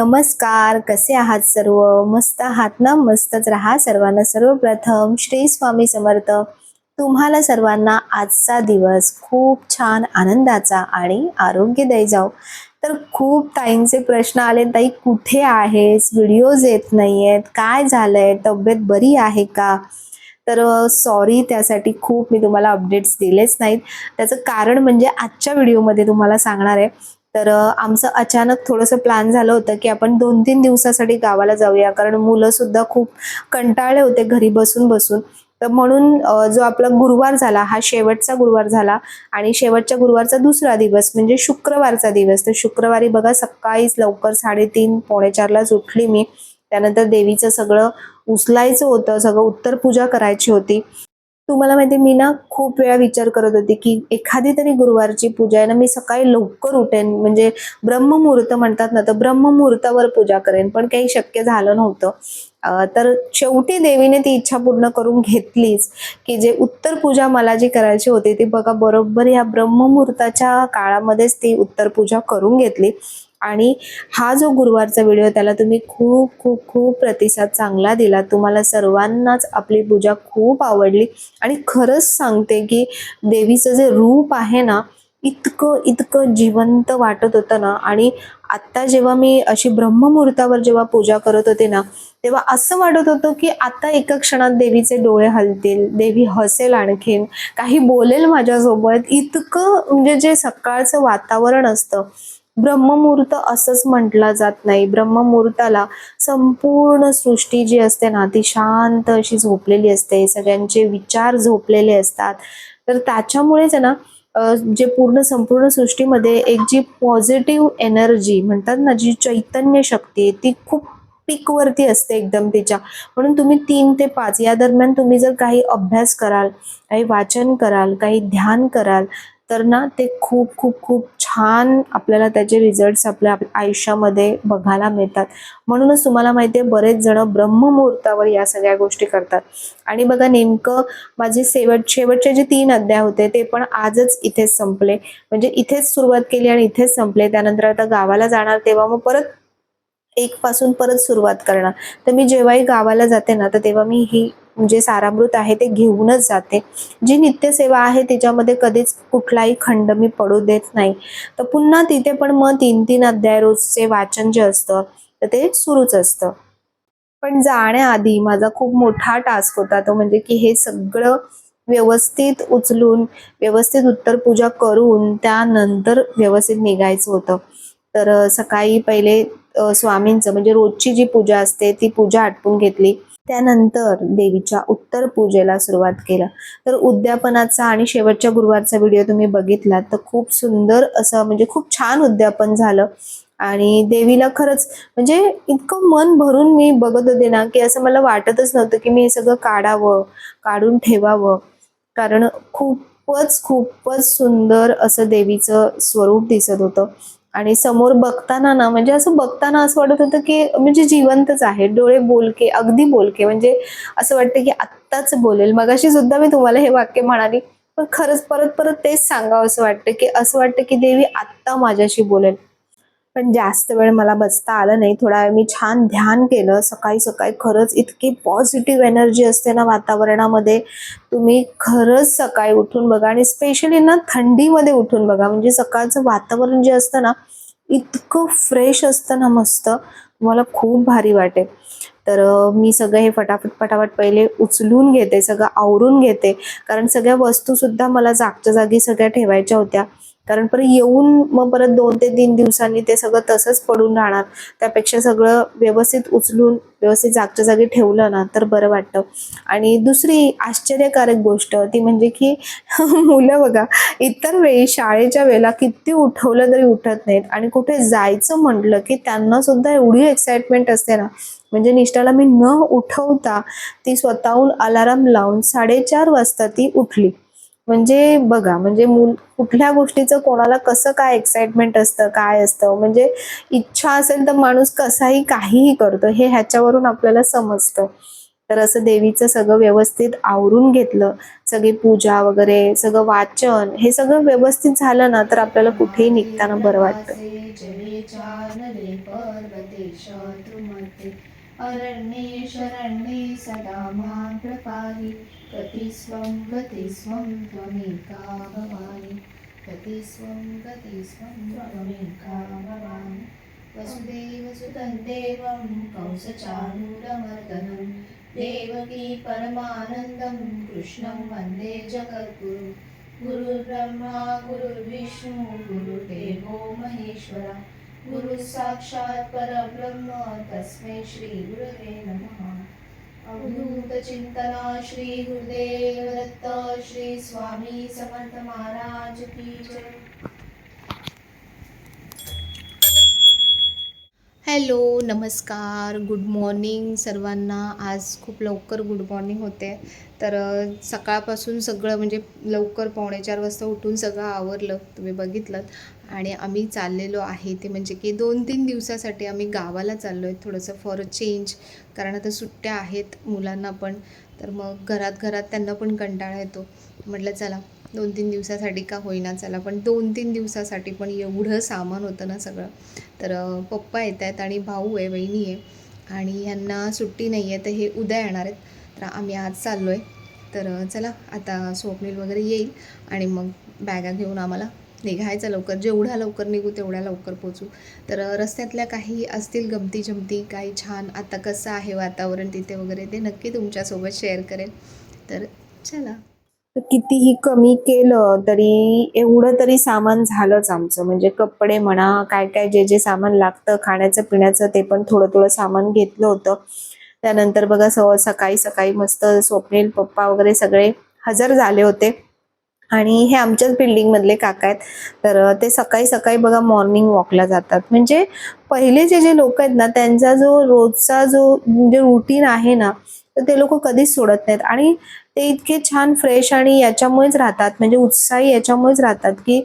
नमस्कार. कसे आहात सर्व? मस्त आहात ना? मस्तच राहा सर्वांना. सर्वप्रथम श्री स्वामी समर्थ. तुम्हाला सर्वांना आजचा दिवस खूप छान आनंदाचा आणि आरोग्यदायी जाऊ तर खूप ताईंचे प्रश्न आले. ताई कुठे आहेस? व्हिडिओज येत नाही आहेत काय झालंय? तब्येत बरी आहे का? तर सॉरी त्यासाठी खूप मी तुम्हाला अपडेट्स दिलेच नाहीत. त्याचं कारण म्हणजे आजच्या व्हिडिओमध्ये तुम्हाला सांगणार आहे. तर आमचं अचानक थोडंसं प्लॅन झालं होतं की आपण दोन तीन दिवसासाठी गावाला जाऊया. कारण मुलं सुद्धा खूप कंटाळले होते घरी बसून बसून. तर म्हणून जो आपला गुरुवार झाला हा शेवटचा गुरुवार झाला. आणि शेवटच्या गुरुवारचा दुसरा दिवस म्हणजे शुक्रवारचा दिवस. तर शुक्रवारी बघा सकाळीच लवकर साडेतीन पावणे चारलाच उठली मी. त्यानंतर देवीचं सगळं उचलायचं होतं सगळं उत्तर पूजा करायची होती. तुम्हाला माहिती मी ना खूप वेळा विचार करत होते की एखादी तरी गुरुवारची पूजा आहे ना मी सकाळी लवकर उठेन. म्हणजे ब्रह्ममुहूर्त म्हणतात ना तर ब्रह्ममुहूर्तावर पूजा करेन. पण काही शक्य झालं नव्हतं. तर शेवटी देवीने ती इच्छा पूर्ण करून घेतलीच की जे उत्तर पूजा मला जी करायची होती ती बघा बरोबर या ब्रह्ममुहूर्ताच्या काळामध्येच ती उत्तर पूजा करून घेतली. आणि हा जो गुरुवारचा व्हिडिओ त्याला तुम्ही खूप खूप खूप प्रतिसाद चांगला दिला. तुम्हाला सर्वांनाच आपली पूजा खूप आवडली. आणि खरंच सांगते की देवीचं जे रूप आहे ना इतकं इतकं जिवंत वाटत होतं ना. आणि आत्ता जेव्हा मी अशी ब्रह्ममुहूर्तावर जेव्हा पूजा करत होते ना तेव्हा असं वाटत होतं की आता एका क्षणात देवीचे डोळे हलतील देवी हसेल आणखीन काही बोलेल माझ्यासोबत. इतकं म्हणजे जे सकाळचं वातावरण असतं ब्रह्ममुहूर्त असंच म्हटला जात नाही. ब्रह्ममुहूर्ताला संपूर्ण सृष्टी जी असते ना ती शांत अशी झोपलेली असते. सगळ्यांचे विचार झोपलेले असतात. तर त्याच्यामुळेच आहे ना जे पूर्ण संपूर्ण सृष्टीमध्ये एक जी पॉझिटिव्ह एनर्जी म्हणतात ना जी चैतन्य शक्ती आहे ती खूप पीकवरती असते एकदम तिच्या. म्हणून तुम्ही तीन ते पाच या दरम्यान तुम्ही जर काही अभ्यास कराल काही वाचन कराल काही ध्यान कराल तर ना ते खूप खूप खूप छान आपल्याला त्याचे रिझल्ट्स आपल्या आयुष्यामध्ये बघायला मिळतात. म्हणूनच तुम्हाला माहिती आहे बरेच जण ब्रह्ममुहूर्तावर या सगळ्या गोष्टी करतात. आणि बघा नेमकं माझे शेवट शेवटचे जे तीन अध्याय होते ते पण आजच इथेच संपले. म्हणजे इथेच सुरुवात केली आणि इथेच संपले. त्यानंतर आता गावाला जाणार तेव्हा मग परत एक पासून परत सुरुवात करणार. तर मी जेव्हाही गावाला जाते ना तर तेव्हा मी ही जे सारामृत आहे ते घेऊनच जाते. जी नित्यसेवा आहे त्याच्यामध्ये कधीच कुठलाही खंड मी पडू देत नाही. तर पुन्हा तिथे पण मग तीन तीन अध्याय रोजचे वाचन जे असतं तर ते सुरूच असतं. पण जाण्याआधी माझा खूप मोठा टास्क होता तो म्हणजे की हे सगळं व्यवस्थित उचलून व्यवस्थित उत्तर पूजा करून त्यानंतर व्यवस्थित निघायचं होतं. तर सकाळी पहिले स्वामींचं म्हणजे रोजची जी पूजा असते ती पूजा आटपून घेतली. त्यानंतर देवीच्या उत्तर पूजेला सुरुवात केलं. तर उद्यापनाचा आणि शेवटच्या गुरुवारचा व्हिडिओ तुम्ही बघितलात तर खूप सुंदर असं म्हणजे खूप छान उद्यापन झालं. आणि देवीला खरंच म्हणजे इतकं मन भरून मी बघत होते ना की असं मला वाटतच नव्हतं की मी हे सगळं काढावं काढून ठेवावं. कारण खूपच खूपच सुंदर असं देवीचं स्वरूप दिसत होतं. आणि समोर बघताना ना म्हणजे असं बघताना असं वाटत होतं की म्हणजे जिवंतच आहे. डोळे बोलके अगदी बोलके. म्हणजे असं वाटतं की आत्ताच बोलेल. मगाशी सुद्धा मी तुम्हाला हे वाक्य म्हणाली पण खरंच परत परत तेच सांगावं असं वाटतं की असं वाटतं की देवी आत्ता माझ्याशी बोलेल. पण जास्त वेळ मला बसता आलं नाही. थोडा वेळ मी छान ध्यान केलं. सकाळी सकाळी खरंच इतकी पॉझिटिव्ह एनर्जी असते ना वातावरणामध्ये. तुम्ही खरंच सकाळी उठून बघा आणि स्पेशली ना थंडीमध्ये उठून बघा. म्हणजे सकाळचं वातावरण जे असतं ना इतकं फ्रेश असतं ना मस्त. तुम्हाला खूप भारी वाटेल. तर मी सगळं हे फटाफट फटाफट पहिले उचलून घेते सगळं आवरून घेते. कारण सगळ्या वस्तूसुद्धा मला जागच्या जागी सगळ्या ठेवायच्या होत्या. कारण परत येऊन मग परत दोन ते तीन दिवसांनी ते सगळं तसंच पडून राहणार. त्यापेक्षा सगळं व्यवस्थित उचलून व्यवस्थित जागच्या जागी ठेवलं ना तर बरं वाटतं. आणि दुसरी आश्चर्यकारक गोष्ट ती म्हणजे की मुलं बघा इतर वेळी शाळेच्या वेळेला किती उठवलं तरी उठत नाहीत. आणि कुठे जायचं म्हटलं की त्यांना सुद्धा एवढी एक्साइटमेंट असते ना. म्हणजे निष्ठाला मी न उठवता ती स्वतःहून अलाराम लावून साडेचार वाजता ती उठली. म्हणजे बघा म्हणजे मूल कुठल्या गोष्टीचं कोणाला कसं काय एक्साइटमेंट असतं काय असतं? म्हणजे इच्छा असेल तर माणूस कसाही काहीही करतो हे ह्याच्यावरून आपल्याला समजतं. तर असं देवीचं सगळं व्यवस्थित आवरून घेतलं सगळी पूजा वगैरे सगळं वाचन हे सगळं व्यवस्थित झालं ना तर आपल्याला कुठेही निघताना बरं वाटतं. अरण्ये शरण्ये सदा मां प्रपाहि गतिस्वं गतिस्वं त्वमेका भवानि गतिस्वं गतिस्वं त्वमेका भवानि वसुदेवसुतं देवं कंसचाणूरमर्दनं देवकी परमानन्दं कृष्णं वन्दे जगद्गुरु। गुरुर्ब्रह्मा गुरुर्विष्णु गुरुदेवो महेश्वरा। गुरु साक्षात् परब्रह्म तस्मै श्री गुरवे नमः। अवधूत चिंतना श्री गुरुदेव दत्त श्री स्वामी समर्थ महाराज की जय। हॅलो नमस्कार. गुड मॉर्निंग सर्वांना. आज खूप लवकर गुड मॉर्निंग होते. तर सकाळपासून सगळं म्हणजे लवकर पावणे चार वाजता उठून सगळं आवरलं तुम्ही बघितलं आणि आम्ही चाललेलो आहे ते म्हणजे की दोन तीन दिवसासाठी आम्ही गावाला चाललो आहे थोडंसं फॉर अ चेंज कारण आता सुट्ट्या आहेत मुलांना पण. तर मग घरात घरात त्यांना पण कंटाळा येतो. म्हटलं चला दोन तीन दिवसासाठी का होईना चला. पण दोन तीन दिवसासाठी पण एवढं सामान होतं ना सगळं. तर पप्पा येत आहेत आणि भाऊ आहे बहिणी आहे. आणि ह्यांना सुट्टी नाही आहे तर हे उद्या येणार आहेत. तर आम्ही आज चाललो आहे तर चला आता स्वप्नील वगैरे येईल आणि मग बॅगा घेऊन आम्हाला निघायचं लवकर. जेवढ्या लवकर निघू तेवढ्या लवकर पोचू. तर रस्त्यातल्या काही असतील गमती जमती काही छान आता कसं आहे वातावरण तिथे वगैरे ते नक्की तुमच्यासोबत शेअर करेल तर चला. कितीही कमी केलं तरी एवढं तरी सामान झालंच आमचं. म्हणजे कपडे म्हणा काय काय जे जे सामान लागतं खाण्याचं पिण्याचं ते पण थोडं थोडं सामान घेतलं होतं. त्यानंतर बघा स सकाळी सकाळी मस्त स्वप्नील पप्पा वगैरे सगळे हजर झाले होते. आणि हे आमच्याच बिल्डिंगमधले काका आहेत. तर ते सकाळी सकाळी बघा मॉर्निंग वॉकला जातात. म्हणजे पहिले जे जे लोक आहेत ना त्यांचा जो रोजचा जो म्हणजे रुटीन आहे ना तर ते लोक कधीच सोडत नाहीत. आणि ते इतके छान फ्रेश आणि याच्यामुळेच राहतात. म्हणजे उत्साही याच्यामुळेच राहतात की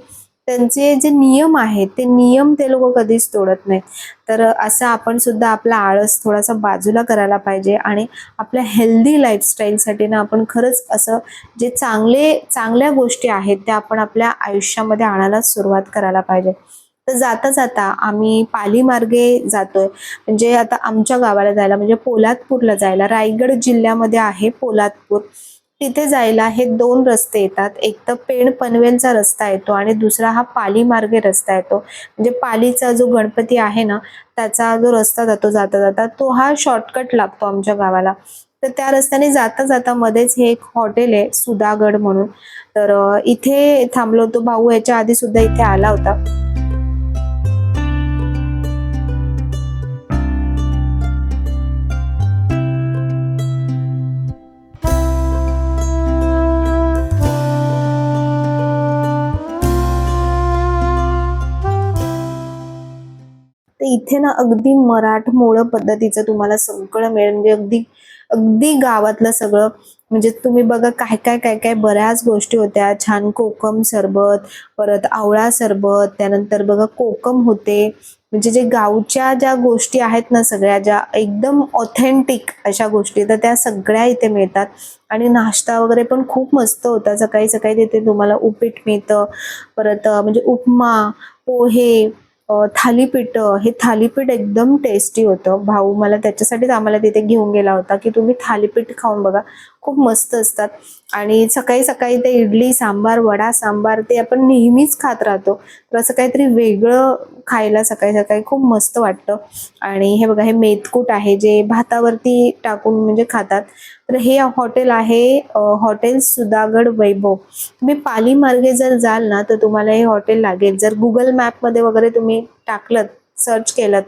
त्यांचे जे नियम आहेत ते नियम ते लोक कधीच तोडत नाहीत. तर असं आपण सुद्धा आपला आळस थोडासा बाजूला करायला पाहिजे आणि आपल्या हेल्दी लाईफस्टाईलसाठी ना आपण खरंच असं जे चांगले चांगल्या गोष्टी आहेत त्या आपण आपल्या आयुष्यामध्ये आणायला सुरुवात करायला पाहिजे. तर जाता जाता आम्ही पाली मार्गे जातोय. म्हणजे आता आमच्या गावाला जायला म्हणजे पोलादपूरला जायला रायगड जिल्ह्यामध्ये आहे पोलादपूर. तिथे जायला हे दोन रस्ते येतात. एक तर पेण पनवेलचा रस्ता येतो आणि दुसरा हा पाली मार्गे रस्ता येतो. म्हणजे पालीचा जो गणपती आहे ना त्याचा जो रस्ता जातो जाता जाता तो हा शॉर्टकट लागतो आमच्या गावाला. तर त्या रस्त्याने जाता जाता मध्येच हे एक हॉटेल आहे सुधागड म्हणून. तर इथे थांबलो होतो. भाऊ याच्या आधी सुद्धा इथे आला होता. तर इथे ना अगदी मराठमोळं पद्धतीचं तुम्हाला सगळं मिळेल. म्हणजे अगदी अगदी गावातलं सगळं. म्हणजे तुम्ही बघा काय काय काय काय बऱ्याच गोष्टी होत्या. छान कोकम सरबत परत आवळा सरबत त्यानंतर बघा कोकम होते. म्हणजे जे गावच्या ज्या गोष्टी आहेत ना सगळ्या ज्या एकदम ऑथेंटिक अशा गोष्टी तर त्या सगळ्या इथे मिळतात. आणि नाश्ता वगैरे पण खूप मस्त होता. सकाळी सकाळी तिथे तुम्हाला उपीट मिळतं. परत म्हणजे उपमा पोहे थालीपीठ हे थालीपीठ एकदम टेस्टी होतं. भाऊ मला त्याच्यासाठीच आम्हाला तिथे घेऊन गेला होता की तुम्ही थालीपीठ खाऊन बघा. खूप मस्त असतात. आणि सकाळी सकाळी ते इडली सांबार वडा सांबार ते आपण नेहमीच खात राहतो. तर असं काहीतरी वेगळं खायला सकाळी सकाळी खूप मस्त वाटतं. आणि हे बघा हे मेथकूट आहे जे भातावरती टाकून म्हणजे खातात. तर हे हॉटेल आहे हॉटेल सुधागड वैभव. तुम्ही पाली मार्गे जर जाल ना तर तुम्हाला हे हॉटेल लागेल. जर गुगल मॅपमध्ये वगैरे तुम्ही टाकलं सर्च केलं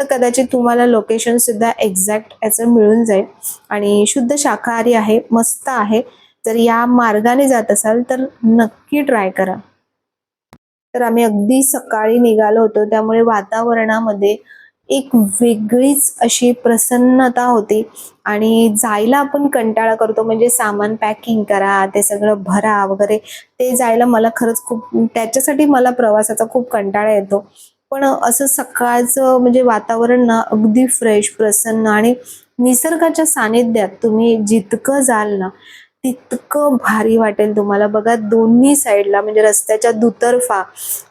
तर कदाचित तुम्हाला लोकेशन सुद्धा एक्झॅक्ट याचं मिळून जाईल. आणि शुद्ध शाकाहारी आहे मस्त आहे जर या मार्गाने जात असाल तर नक्की ट्राय करा. तर आम्ही अगदी सकाळी निघालो होतो त्यामुळे वातावरणामध्ये एक वेगळीच अशी प्रसन्नता होती. आणि जायला आपण कंटाळा करतो म्हणजे सामान पॅकिंग करा ते सगळं भरा वगैरे ते जायला मला खरंच खूप त्याच्यासाठी मला प्रवासाचा खूप कंटाळा येतो. पण असं सकाळचं म्हणजे वातावरण ना अगदी फ्रेश प्रसन्न आणि निसर्गाच्या सानिध्यात तुम्ही जितकं जाल ना तितकं भारी वाटेल तुम्हाला. बघा दोन्ही साईडला म्हणजे रस्त्याच्या दुतर्फा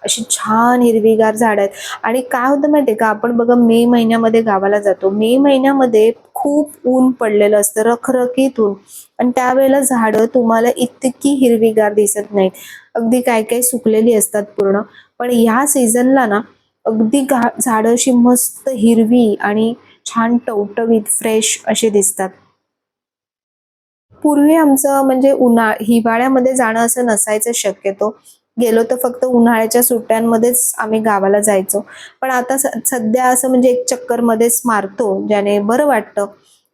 अशी छान हिरवीगार झाड आहेत. आणि काय होतं माहितीये का आपण बघा मे महिन्यामध्ये गावाला जातो. मे महिन्यामध्ये खूप ऊन पडलेलं असतं रखरखीत ऊन. आणि त्यावेळेला झाडं तुम्हाला इतकी हिरवीगार दिसत नाहीत. अगदी काय काय सुकलेली असतात पूर्ण. पण ह्या सीझनला ना अगदी गा झाडं अशी मस्त हिरवी आणि छान टवटवीत फ्रेश असे दिसतात. पूर्वी आमचं म्हणजे उन्हा हिवाळ्यामध्ये जाणं असं नसायचं शक्यतो. गेलो तर फक्त उन्हाळ्याच्या सुट्ट्यांमध्येच आम्ही गावाला जायचो. पण आता सध्या असं म्हणजे एक चक्कर मध्येच मारतो ज्याने बरं वाटतं.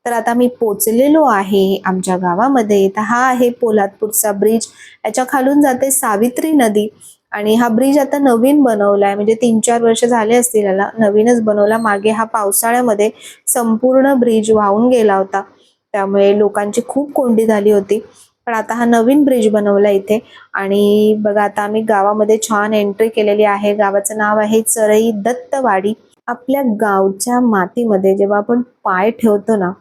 तर आता मी पोचलेलो आहे आमच्या गावामध्ये. तर हा आहे पोलादपूरचा ब्रिज. याच्या खालून जाते सावित्री नदी. आणि हा ब्रिज आता नवीन बनवलाय म्हणजे तीन चार वर्ष झाले असतील याला नवीनच बनवला. मागे हा पावसाळ्यामध्ये संपूर्ण ब्रिज वाहून गेला होता. त्यामुळे लोकांची खूप कोंडी झाली होती. पण आता हा नवीन ब्रिज बनवला इथे. आणि बघा आता आम्ही गावामध्ये छान एंट्री केलेली आहे. गावाचं नाव आहे चरई दत्तवाडी. आपल्या गावच्या मातीमध्ये जेव्हा आपण पाय ठेवतो ना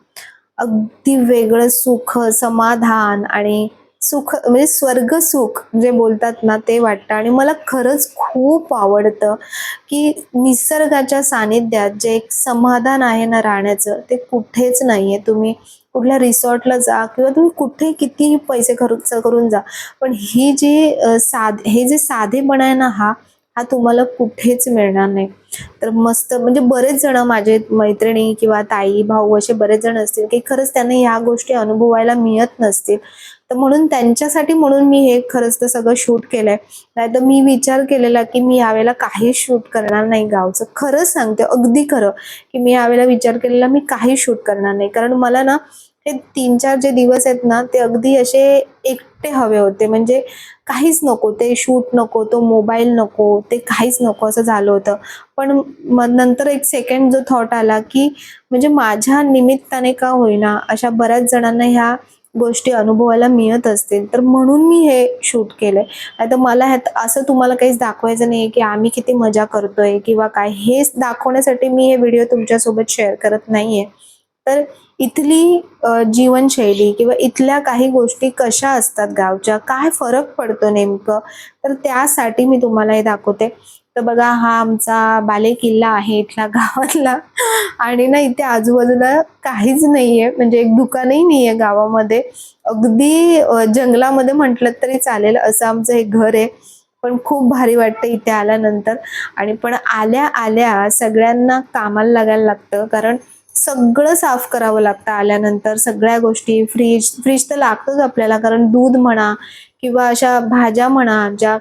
अगदी वेगळं सुख समाधान आणि सुख म्हणजे स्वर्ग सुख जे बोलतात ना ते वाटतं. आणि मला खरंच खूप आवडतं की निसर्गाच्या सानिध्यात जे एक समाधान आहे ना राहण्याचं ते कुठेच नाही आहे तुम्ही कुठल्या रिसॉर्टला जा किंवा तुम्ही कुठे कितीही पैसे खर्च करून जा पण ही जी साध हे जे साधेपणा आहे ना हा हा तुम्हाला कुठेच मिळणार नाही. तर मस्त म्हणजे बरेच जण माझे मैत्रिणी किंवा ताई भाऊ असे बरेच जण असतील की खरंच त्यांना ह्या गोष्टी अनुभवायला मिळत नसतील. तर म्हणून त्यांच्यासाठी म्हणून मी हे खरंच तर सगळं शूट केलंय. नाही तर मी विचार केलेला की मी यावेळेला काही शूट करणार नाही गावचं. खरंच सांगते अगदी खरं. की मी यावेळेला विचार केलेला मी काही शूट करणार नाही. कारण मला ना हे तीन चार जे दिवस आहेत ना ते अगदी असे एकटे हवे होते. म्हणजे काहीच नको ते शूट नको तो मोबाईल नको ते काहीच नको असं झालं होतं. पण मग नंतर एक सेकंड जो थॉट आला की म्हणजे माझ्या निमित्ताने का होईना अशा बऱ्याच जणांना ह्या गोष्टी अनुभवायला मिळत असतील. तर म्हणून मी हे शूट केलंय. नाही तर मला ह्यात असं तुम्हाला काहीच दाखवायचं नाही की आम्ही किती मजा करतोय किंवा काय. हेच दाखवण्यासाठी मी हे व्हिडिओ तुमच्यासोबत शेअर करत नाहीये. तर इथली जीवनशैली किंवा इथल्या काही गोष्टी कशा असतात गावच्या? काय फरक पडतो नेमकं? तर त्यासाठी मी तुम्हाला हे दाखवते. तर बघा हा आमचा बाले किल्ला आहे इथल्या गावातला. आणि ना इथे आजूबाजूला काहीच नाहीये. म्हणजे एक दुकानही नाहीये गावामध्ये. अगदी जंगलामध्ये म्हटलं तरी चालेल असं आमचं हे घर आहे. पण खूप भारी वाटतं इथे आल्यानंतर. आणि पण आल्या आल्या सगळ्यांना कामाला लागायला लागतं. कारण सगळं साफ करावं लागतं आल्यानंतर. सगळ्या गोष्टी फ्रीज फ्रीज तर लागतोच आपल्याला. कारण दूध म्हणा किंवा अशा भाज्या म्हणा ज्या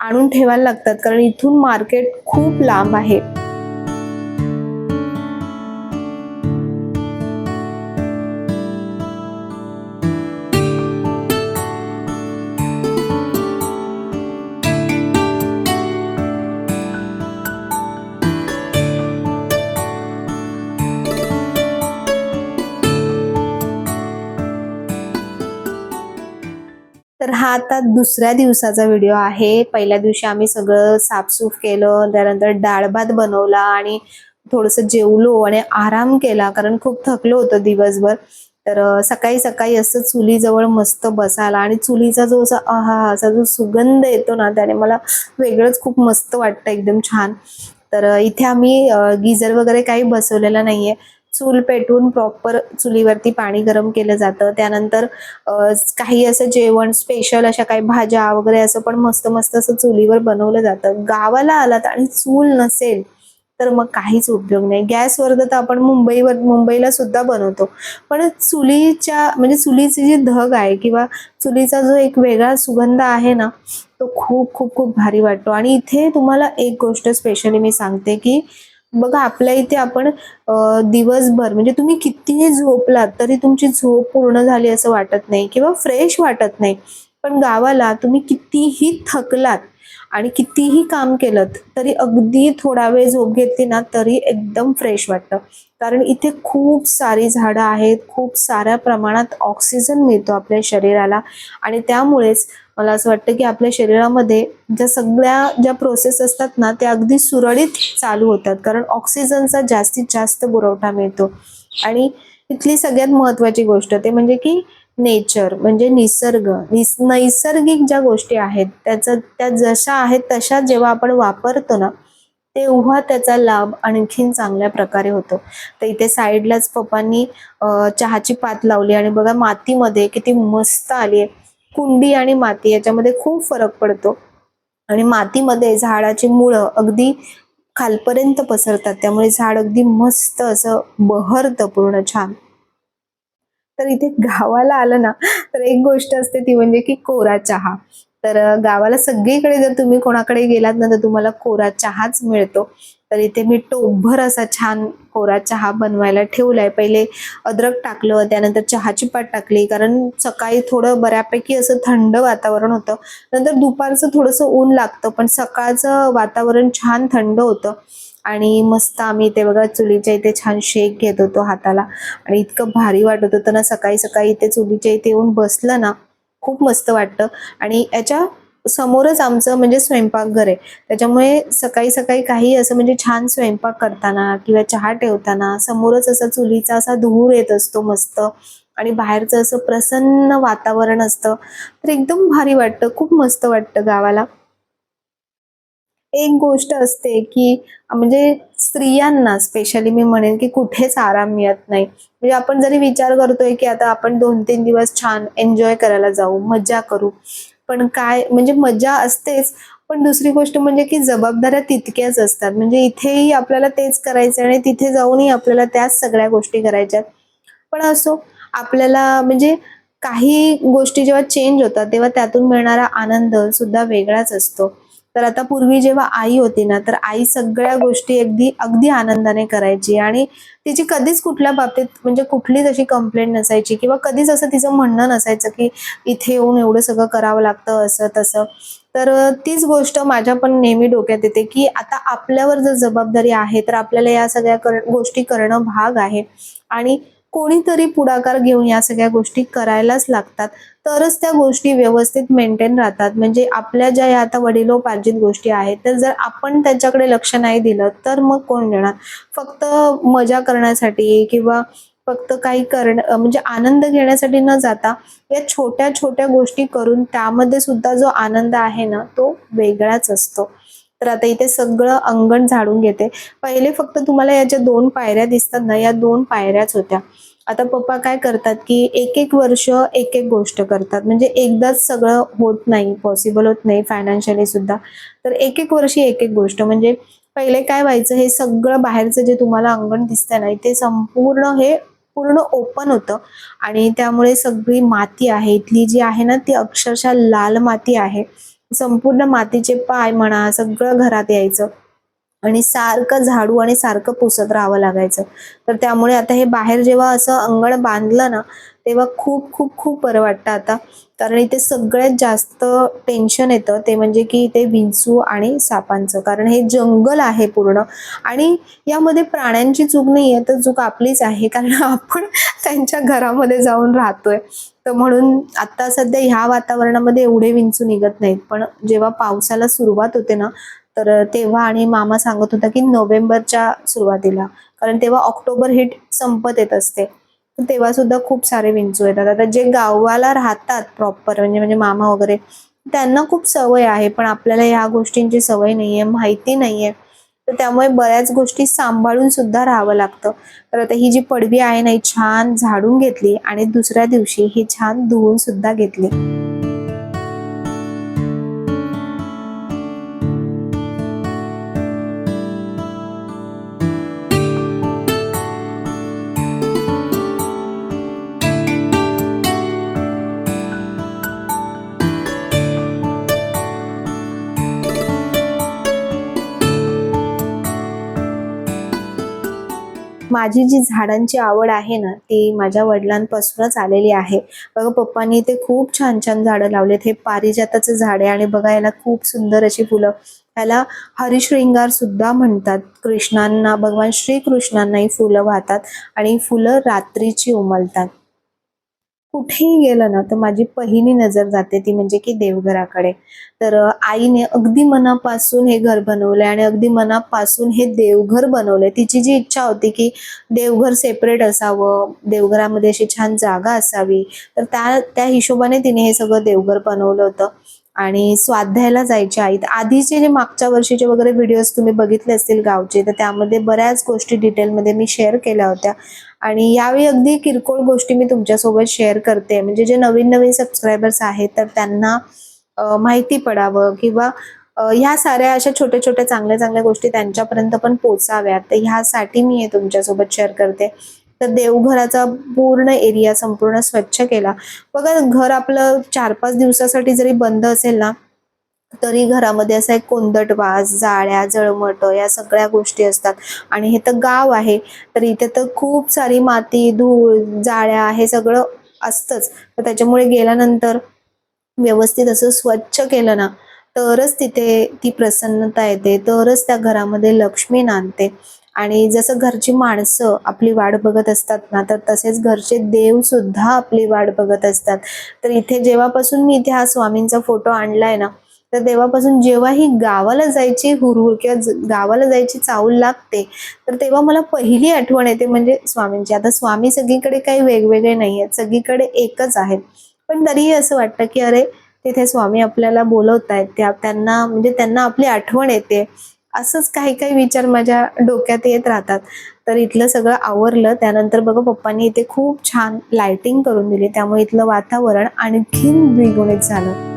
आणून ठेवायला लागतात. कारण इथून मार्केट खूप लांब आहे. हा आता दुसऱ्या दिवसाचा व्हिडिओ आहे. पहिल्या दिवशी आम्ही सगळं साफसूफ केलं त्यानंतर डाळ भात बनवला आणि थोडस जेवलो आणि आराम केला कारण खूप थकलो होतो दिवसभर. तर सकाळी सकाळी असं चुलीजवळ मस्त बसायला आणि चुलीचा जो असा आहा असा जो सुगंध येतो ना त्याने मला वेगळंच खूप मस्त वाटतं एकदम छान. तर इथे आम्ही गिझर वगैरे काही बसवलेला नाहीये. चूल पेटून प्रॉपर चुलीवरती पाणी गरम केलं जातं. त्यानंतर काही असं जेवण स्पेशल अशा काही भाज्या वगैरे असं पण मस्त मस्त असं चुलीवर बनवलं जातं. गावाला आलात आणि चूल नसेल तर मग काहीच उपयोग नाही. गॅसवर तर आपण मुंबईवर मुंबईला सुद्धा बनवतो. पण चुलीच्या म्हणजे चुलीची जी धग आहे किंवा चुलीचा जो एक वेगळा सुगंध आहे ना तो खूप खूप खूप भारी वाटतो. आणि इथे तुम्हाला एक गोष्ट स्पेशली मी सांगते की बघा आपल्या इथे आपण दिवसभर म्हणजे तुम्ही कितीही झोपलात तरी तुमची झोप पूर्ण झाली असं वाटत नाही किंवा फ्रेश वाटत नाही. पण गावाला तुम्ही कितीही थकलात आणि कितीही काम केलं तरी अगदी थोडा वेळ झोप घेतली ना तरी एकदम फ्रेश वाटतं. कारण इथे खूप सारी झाडं आहेत खूप साऱ्या प्रमाणात ऑक्सिजन मिळतो आपल्या शरीराला. आणि त्यामुळेच मला असं वाटतं की आपल्या शरीरामध्ये ज्या सगळ्या ज्या प्रोसेस असतात ना त्या अगदी सुरळीत चालू होतात. कारण ऑक्सिजनचा जास्तीत जास्त पुरवठा मिळतो. आणि इथली सगळ्यात महत्वाची गोष्ट ते म्हणजे की नेचर म्हणजे निसर्ग. निस नैसर्गिक ज्या गोष्टी आहेत त्याचा त्या जशा आहेत तशा जेव्हा आपण वापरतो ना तेव्हा त्याचा लाभ आणखीन चांगल्या प्रकारे होतो. तर इथे साईडलाच पप्पांनी चहाची पात लावली आणि बघा मातीमध्ये किती मस्त आली आहे कुंडी आणि माती याच्यामध्ये खूप फरक पडतो. आणि मातीमध्ये झाडाची मुळं अगदी खालपर्यंत पसरतात. त्यामुळे झाड अगदी मस्त असं बहरतं पूर्ण छान. तर इथे गावाला आलं ना तर एक गोष्ट असते ती म्हणजे की कोरा चहा. तर गावाला सगळीकडे जर तुम्ही कोणाकडे गेलात ना तर तुम्हाला कोरा चहाच मिळतो. तर इथे मी टोपभर असा छान कोरा चहा बनवायला ठेवलाय. पहिले अद्रक टाकलं त्यानंतर चहाची पात टाकली कारण सकाळी थोडं बऱ्यापैकी असं थंड वातावरण होतं. नंतर दुपारचं थोडंसं ऊन लागतं पण सकाळचं वातावरण छान थंड होतं. आणि मस्त आम्ही इथे बघा चुलीच्या इथे छान शेक घेत होतो हाताला. आणि इतकं भारी वाटत होतं ना सकाळी सकाळी इथे चुलीच्या इथे येऊन बसलं ना खूप मस्त वाटतं. आणि याच्या समोरच आमचं म्हणजे स्वयंपाकघर आहे. त्याच्यामुळे सकाळी सकाळी काही असं म्हणजे छान स्वयंपाक करताना किंवा चहा ठेवताना समोरच असा चुलीचा असा धूर येत असतो मस्त आणि बाहेरचं असं प्रसन्न वातावरण असतं. तर एकदम भारी वाटतं खूप मस्त वाटतं गावाला. एक गोष्ट असते की म्हणजे स्त्रियांना स्पेशली मी म्हणेन की कुठेच आराम मिळत नाही. म्हणजे आपण जरी विचार करतोय की आता आपण दोन तीन दिवस छान एन्जॉय करायला जाऊ मजा करू. पण काय म्हणजे मजा असतेच. पण दुसरी गोष्ट म्हणजे की जबाबदाऱ्या तितक्याच असतात. म्हणजे इथेही आपल्याला तेच करायचं आणि तिथे जाऊनही आपल्याला त्याच सगळ्या गोष्टी करायच्यात पण असो आपल्याला म्हणजे काही गोष्टी जेव्हा चेंज होतात तेव्हा त्यातून मिळणारा आनंद सुद्धा वेगळाच असतो. तर आता पूर्वी जेव्हा आई होती ना तर आई सगळ्या गोष्टी अगदी अगदी आनंदाने करायची आणि तिची कधीच कुठल्या बाबतीत म्हणजे कुठलीच अशी कंप्लेंट नसायची किंवा कधीच असं तिचं म्हणणं नसायचं की इथे येऊन एवढं सगळं करावं लागतं असं तसं. तर तीच गोष्ट माझ्या पण नेहमी डोक्यात येते की आता आपल्यावर जर जबाबदारी आहे तर आपल्याला या सगळ्या कर गोष्टी करणं भाग आहे. आणि कोणीतरी पुढाकार घेऊन या सगळ्या गोष्टी करायलाच लागतात. तरच त्या गोष्टी व्यवस्थित मेंटेन राहतात. म्हणजे आपल्या ज्या या आता वडिलोपार्जित गोष्टी आहेत तर जर आपण त्याच्याकडे लक्ष नाही दिलं तर मग कोण देणार? फक्त मजा करण्यासाठी किंवा फक्त काही करणं म्हणजे आनंद घेण्यासाठी न जाता या छोट्या छोट्या गोष्टी करून त्यामध्ये सुद्धा जो आनंद आहे ना तो वेगळाच असतो. तर आता इथे सगळं अंगण झाडून घेते. पहिले फक्त तुम्हाला याच्या दोन पायऱ्या दिसतात ना या दोन पायऱ्याच होत्या. आता पप्पा काय करतात की एक एक वर्ष एक एक गोष्ट करतात. म्हणजे एकदाच सगळं होत नाही पॉसिबल होत नाही फायनान्शियली सुद्धा. तर एक एक वर्षी एक एक गोष्ट. म्हणजे पहिले काय व्हायचं हे सगळं बाहेरचं जे तुम्हाला अंगण दिसतंय ना ते संपूर्ण हे पूर्ण ओपन होतं. आणि त्यामुळे सगळी माती आहे. इथली जी आहे ना ती अक्षरशः लाल माती आहे. संपूर्ण मातीचे पाय म्हणा सगळं घरात यायचं. आणि सारखं झाडू आणि सारखं पुसत राहावं लागायचं. तर त्यामुळे आता हे बाहेर जेव्हा असं अंगण बांधलं ना तेव्हा खूप खूप खूप बरं वाटतं आता. कारण इथे सगळ्यात जास्त टेन्शन येतं. ते म्हणजे की इथे विंचू आणि सापांचं. कारण हे जंगल आहे पूर्ण. आणि यामध्ये प्राण्यांची चूक नाही आहे तर चूक आपलीच आहे. कारण आपण त्यांच्या घरामध्ये जाऊन राहतोय. तर म्हणून आता सध्या ह्या वातावरणामध्ये एवढे विंचू निघत नाहीत. पण जेव्हा पावसाला सुरुवात होते ना तर तेव्हा आणि मामा सांगत होता की नोव्हेंबरच्या सुरुवातीला. कारण तेव्हा ऑक्टोबर हिट संपत येत असते. तेव्हा सुद्धा खूप सारे विंचू येतात. आता जे गावाला राहतात प्रॉपर म्हणजे म्हणजे मामा वगैरे त्यांना खूप सवय आहे. पण आपल्याला ह्या गोष्टींची सवय नाहीये माहिती नाहीये. तर त्यामुळे बऱ्याच गोष्टी सांभाळून सुद्धा राहावं लागतं. तर आता ही जी पडवी आहे ना ही छान झाडून घेतली आणि दुसऱ्या दिवशी ही छान धुवून सुद्धा घेतली. माझी जी झाडांची आवड आहे ना ती माझ्या वडिलांपासूनच आलेली आहे. बघा पप्पांनी इथे खूप छान छान झाडं लावलेत. हे पारिजाताचं झाड आहे आणि बघा याला खूप सुंदर अशी फुलं. याला हरिशृंगार सुद्धा म्हणतात. कृष्णांना भगवान श्रीकृष्णांना ही फुलं वाहतात आणि फुलं रात्रीची उमलतात. कुठेही गेलं ना तर माझी पहिली नजर जाते ती म्हणजे की देवघराकडे. तर आईने अगदी मनापासून हे घर बनवलंय आणि अगदी मनापासून हे देवघर बनवलंय. तिची जी इच्छा होती की देवघर सेपरेट असावं देवघरामध्ये अशी छान जागा असावी तर त्या त्या हिशोबाने तिने हे सगळं देवघर बनवलं होतं. आणि स्वाध्यायला जायचे आई. आधीचे जे मागच्या वर्षीचे वगैरे व्हिडिओज तुम्ही बघितले असतील गावचे तर त्यामध्ये बऱ्याच गोष्टी डिटेलमध्ये मी शेअर केल्या होत्या. आणि यावेळी अगदी किरकोळ गोष्टी मी तुमच्यासोबत शेअर करते. म्हणजे जे नवीन नवीन सबस्क्रायबर्स आहेत तर त्यांना माहिती पडावं किंवा ह्या साऱ्या अशा छोट्या छोट्या चांगल्या चांगल्या गोष्टी त्यांच्यापर्यंत पण पोचाव्यात. तर ह्यासाठी मी हे तुमच्यासोबत शेअर करते. तर देवघराचा पूर्ण एरिया संपूर्ण स्वच्छ केला. बघा घर आपलं चार पाच दिवसासाठी जरी बंद असेल ना तरी घरामध्ये असा एक कोंदट वास जाळ्या जळमट या सगळ्या गोष्टी असतात. आणि हे तर गाव आहे तर इथे तर खूप सारी माती धूळ जाळ्या हे सगळं असतंच. तर त्याच्यामुळे गेल्यानंतर व्यवस्थित असं स्वच्छ केलं ना तरच तिथे ती प्रसन्नता येते तरच त्या घरामध्ये लक्ष्मी नांदते. आणि जसं घरची माणसं आपली वाट बघत असतात ना तर तसेच घरचे देव सुद्धा आपली वाट बघत असतात. तर इथे जेव्हापासून मी इथे हा स्वामींचा फोटो आणलाय ना तर तेव्हापासून जेव्हा ही गावाला जायची हुरहुर किंवा गावाला जायची चाऊल लागते तर तेव्हा मला पहिली आठवण येते म्हणजे स्वामींची. आता स्वामी सगळीकडे काही वेगवेगळे नाही आहेत सगळीकडे एकच आहेत. पण तरीही असं वाटतं की अरे तिथे स्वामी आपल्याला बोलवत आहेत त्या त्यांना म्हणजे त्यांना आपली आठवण येते. असंच काही काही विचार माझ्या डोक्यात येत राहतात. तर इथलं सगळं आवरलं त्यानंतर बघा पप्पांनी इथे खूप छान लाइटिंग करून दिली. त्यामुळे इथलं वातावरण आणखीन द्विगुणित झालं.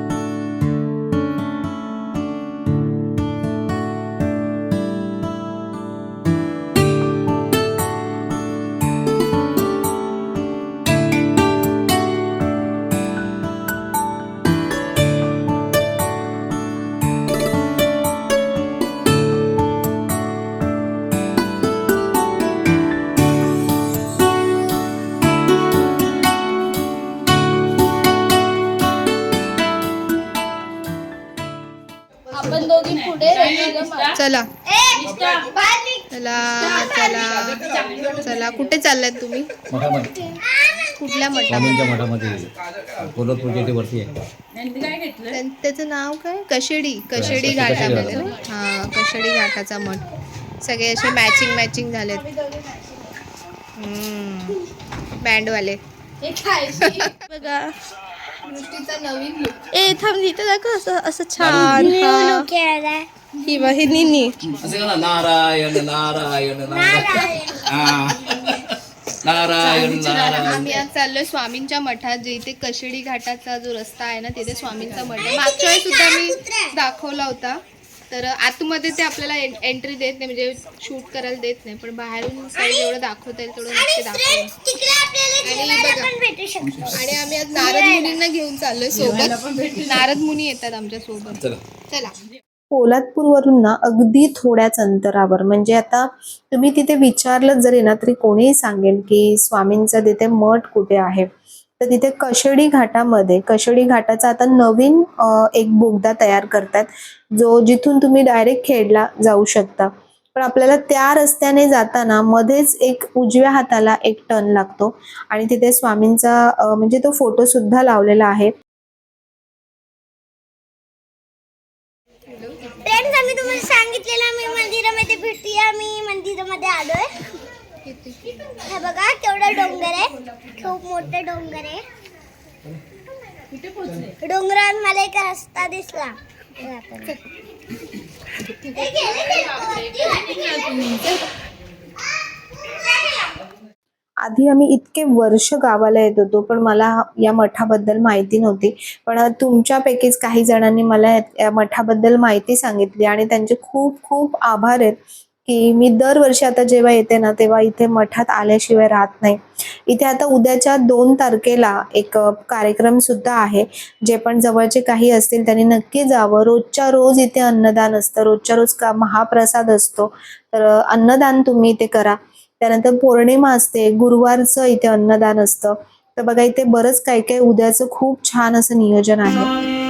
चला. चला. चला चला. कुठे चाललाय तुम्ही? कुठल्या मठामध्ये? कोल्हापूरच्या इथे वरती आहे. त्यां- त्याचं नाव काय? कशेडी. कशेडी. घाटामध्ये हा कशेडी घाटाचा मठ. सगळे असे मॅचिंग मॅचिंग झालेत. बँडवाले. बघा. नवीन. ए थांब इथं दाखव असं असं छान. हा. ही ही निनी. असं नारायण नारायण नारायण. हा. नारायण नारायण. आम्ही आज चाललोय स्वामींच्या मठात जे इथे कशेडी घाटाचा जो रस्ता आहे ना तिथे स्वामींचा मठ आहे. मागच्या वेळेस सुद्धा मी दाखवला होता. तर आतमध्ये ते आपल्याला एंट्री देत नाही म्हणजे शूट करायला देत नाही पण बाहेरून साईड जेवढं दाखवता येईल तेवढं नक्की दाखवलं आणि आम्ही आज नारद मुनींना घेऊन चाललोय सोबत. नारद मुनी येतात आमच्यासोबत. चला. चला. पोलादपूरवरून ना अगदी थोड्याच अंतरावर. म्हणजे आता तुम्ही तिथे विचारलं जरी ना तरी कोणीही सांगेल की स्वामींचा तिथे मठ कुठे आहे? तर तिथे कशेडी घाटामध्ये कशेडी घाटाचा आता नवीन एक बोगदा तयार करतात जो जिथून तुम्ही डायरेक्ट खेडला जाऊ शकता. पण आपल्याला त्या रस्त्याने जाताना मध्येच एक उजव्या हाताला एक टर्न लागतो. आणि तिथे स्वामींचा म्हणजे तो फोटो सुद्धा लावलेला आहे. तुम्हाला सांगितलेलं मी मंदिरामध्ये भेटूया मी मंदिरामध्ये आलोय. हे बघा केवढा डोंगर आहे. खूप मोठा डोंगर आहे. डोंगरावर मला एक रस्ता दिसला. आधी आम्ही इतके वर्ष गावाला येत होतो पण मला या मठाबद्दल माहिती नव्हती. पण तुमच्यापैकीच काही जणांनी मला या- मठाबद्दल माहिती सांगितली आणि त्यांचे खूप खूप आभार आहेत की मी दरवर्षी आता जेव्हा येते ना तेव्हा इथे मठात आल्याशिवाय राहत नाही. इथे आता उद्याच्या दोन तारखेला एक कार्यक्रम सुद्धा आहे जे पण जवळचे काही असतील त्यांनी नक्की जावं. रोजच्या रोज इथे अन्नदान असतं रोजच्या रोज का महाप्रसाद असतो तर अन्नदान तुम्ही इथे करा. त्यानंतर पौर्णिमा असते गुरुवारचं इथे अन्नदान असतं. तर बघा इथे बरंच काही काही उद्याचं खूप छान असं नियोजन आहे.